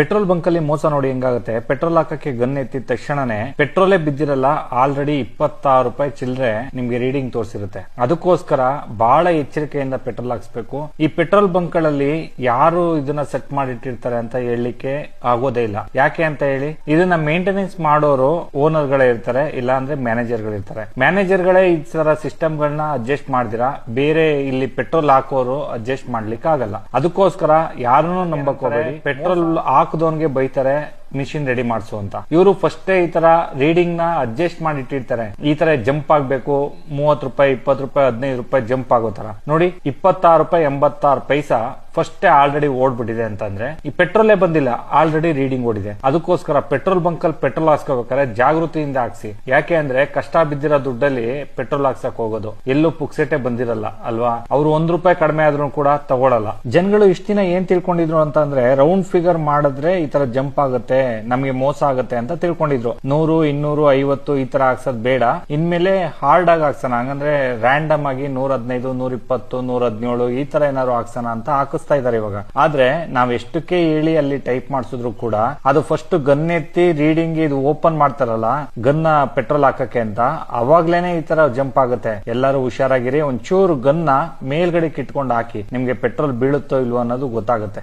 Petrol bunk ಅಲ್ಲಿ ಮೋಸ ನೋಡಿ ಹೆಂಗಾಗುತ್ತೆ? ಪೆಟ್ರೋಲ್ ಹಾಕಕ್ಕೆ ಗನ್ ಎತ್ತಿದ ತಕ್ಷಣನೇ ಪೆಟ್ರೋಲೇ ಬಿದ್ದಿರಲ್ಲ ಆಲ್ರೆಡಿ ಇಪ್ಪತ್ತಾರು ರೂಪಾಯಿ ಚಿಲ್ಲರೆ ನಿಮ್ಗೆ ರೀಡಿಂಗ್ ತೋರಿಸಿರುತ್ತೆ. ಅದಕ್ಕೋಸ್ಕರ ಬಹಳ ಎಚ್ಚರಿಕೆಯಿಂದ ಪೆಟ್ರೋಲ್ ಹಾಕ್ಸ್ಬೇಕು. ಈ ಪೆಟ್ರೋಲ್ ಬಂಕ್ಗಳಲ್ಲಿ ಯಾರು ಇದನ್ನ ಸೆಟ್ ಮಾಡಿಟ್ಟಿರ್ತಾರೆ ಅಂತ ಹೇಳಲಿಕ್ಕೆ ಆಗೋದೇ ಇಲ್ಲ. ಯಾಕೆ ಅಂತ ಹೇಳಿ ಇದನ್ನ ಮೇಂಟೆನೆನ್ಸ್ ಮಾಡೋರು ಓನರ್ ಗಳೇ ಇರ್ತಾರೆ ಇಲ್ಲ ಅಂದ್ರೆ ಮ್ಯಾನೇಜರ್ ಗಳಿರ್ತಾರೆ. ಮ್ಯಾನೇಜರ್ ಗಳೇ ಈ ತರ ಸಿಸ್ಟಮ್ ಗಳನ್ನ ಅಡ್ಜಸ್ಟ್ ಮಾಡ್ದಿರಾ? ಬೇರೆ ಇಲ್ಲಿ ಪೆಟ್ರೋಲ್ ಹಾಕೋರು ಅಡ್ಜಸ್ಟ್ ಮಾಡ್ಲಿಕ್ಕೆ ಆಗಲ್ಲ ಅದಕ್ಕೋಸ್ಕರ ಯಾರನ್ನೂ ನಂಬಕ್ ಹೋಗಬೇಡಿ. ಪೆಟ್ರೋಲ್ ಹಾಕದವನ್ಗೆ ಬೈತಾರೆ ಮಿಷಿನ್ ರೆಡಿ ಮಾಡಿಸು ಅಂತ. ಇವರು ಫಸ್ಟೇ ಈ ತರ ರೀಡಿಂಗ್ನ ಅಡ್ಜಸ್ಟ್ ಮಾಡಿ ಇಟ್ಟಿರ್ತಾರೆ ಈ ತರ ಜಂಪ್ ಆಗ್ಬೇಕು ಮೂವತ್ ರೂಪಾಯಿ, ಇಪ್ಪತ್ತು ರೂಪಾಯಿ, ಹದಿನೈದು ರೂಪಾಯಿ ಜಂಪ್ ಆಗೋ ತರ. ನೋಡಿ, ಇಪ್ಪತ್ತಾರು ರೂಪಾಯಿ, ಎಂಬತ್ತಾರು ಪೈಸಾ ಫಸ್ಟೇ ಆಲ್ರೆಡಿ ಓಡ್ಬಿಟ್ಟಿದೆ ಅಂತಂದ್ರೆ, ಈ ಪೆಟ್ರೋಲೇ ಬಂದಿಲ್ಲ ಆಲ್ರೆಡಿ ರೀಡಿಂಗ್ ಓಡಿದೆ. ಅದಕ್ಕೋಸ್ಕರ ಪೆಟ್ರೋಲ್ ಬಂಕ್ ಅಲ್ಲಿ ಪೆಟ್ರೋಲ್ ಹಾಕ್ಸ್ಕೋಬೇಕಾದ್ರೆ ಜಾಗೃತಿಯಿಂದ ಹಾಕ್ಸಿ. ಯಾಕೆ ಅಂದ್ರೆ ಕಷ್ಟ ಬಿದ್ದಿರೋ ದುಡ್ಡಲ್ಲಿ ಪೆಟ್ರೋಲ್ ಹಾಕ್ಸಕ್ ಹೋಗೋದು. ಎಲ್ಲೂ ಪುಕ್ಸೆಟೆ ಬಂದಿರಲ್ಲ, ಅಲ್ವಾ? ಅವ್ರು ಒಂದ್ ರೂಪಾಯಿ ಕಡಿಮೆ ಆದ್ರೂ ಕೂಡ ತಗೊಳಲ್ಲ. ಜನಗಳು ಇಷ್ಟ ದಿನ ಏನ್ ತಿಳ್ಕೊಂಡಿದ್ರು ಅಂತಂದ್ರೆ ರೌಂಡ್ ಫಿಗರ್ ಮಾಡಿದ್ರೆ ಈ ತರ ಜಂಪ್ ಆಗುತ್ತೆ, ನಮಗೆ ಮೋಸ ಆಗುತ್ತೆ ಅಂತ ತಿಳ್ಕೊಂಡಿದ್ರು. ನೂರು, ಇನ್ನೂರು, ಐವತ್ತು ಈ ತರ ಹಾಕ್ಸೋದ್ ಬೇಡ. ಇನ್ಮೇಲೆ ಹಾರ್ಡ್ ಆಗಿ ಹಾಕ್ಸೋಣ. ಹಂಗಂದ್ರೆ ರ್ಯಾಂಡಮ್ ಆಗಿ ನೂರ ಹದಿನೈದು ನೂರ ಇಪ್ಪತ್ತು ನೂರ ಹದಿನೇಳು ಈ ತರ ಏನಾದ್ರು ಹಾಕ್ಸೋಣ ಅಂತ ಹಾಕಿಸ್ತಾ ಇದಾರೆ ಇವಾಗ. ಆದ್ರೆ ನಾವ್ ಎಷ್ಟಕ್ಕೆ ಹೇಳಿ ಅಲ್ಲಿ ಟೈಪ್ ಮಾಡಿಸಿದ್ರು ಕೂಡ, ಅದು ಫಸ್ಟ್ ಗನ್ ಎತ್ತಿ ರೀಡಿಂಗ್ ಇದು ಓಪನ್ ಮಾಡ್ತಾರಲ್ಲ ಗನ್ನ ಪೆಟ್ರೋಲ್ ಹಾಕಕ್ಕೆ ಅಂತ, ಅವಾಗ್ಲೇನೆ ಈ ತರ ಜಂಪ್ ಆಗುತ್ತೆ. ಎಲ್ಲರೂ ಹುಷಾರಾಗಿರಿ, ಒಂಚೂರು ಗನ್ನ ಮೇಲ್ಗಡೆ ಕಿಟ್ಕೊಂಡು ಹಾಕಿ, ನಿಮ್ಗೆ ಪೆಟ್ರೋಲ್ ಬೀಳುತ್ತೋ ಇಲ್ವೋ ಅನ್ನೋದು ಗೊತ್ತಾಗುತ್ತೆ.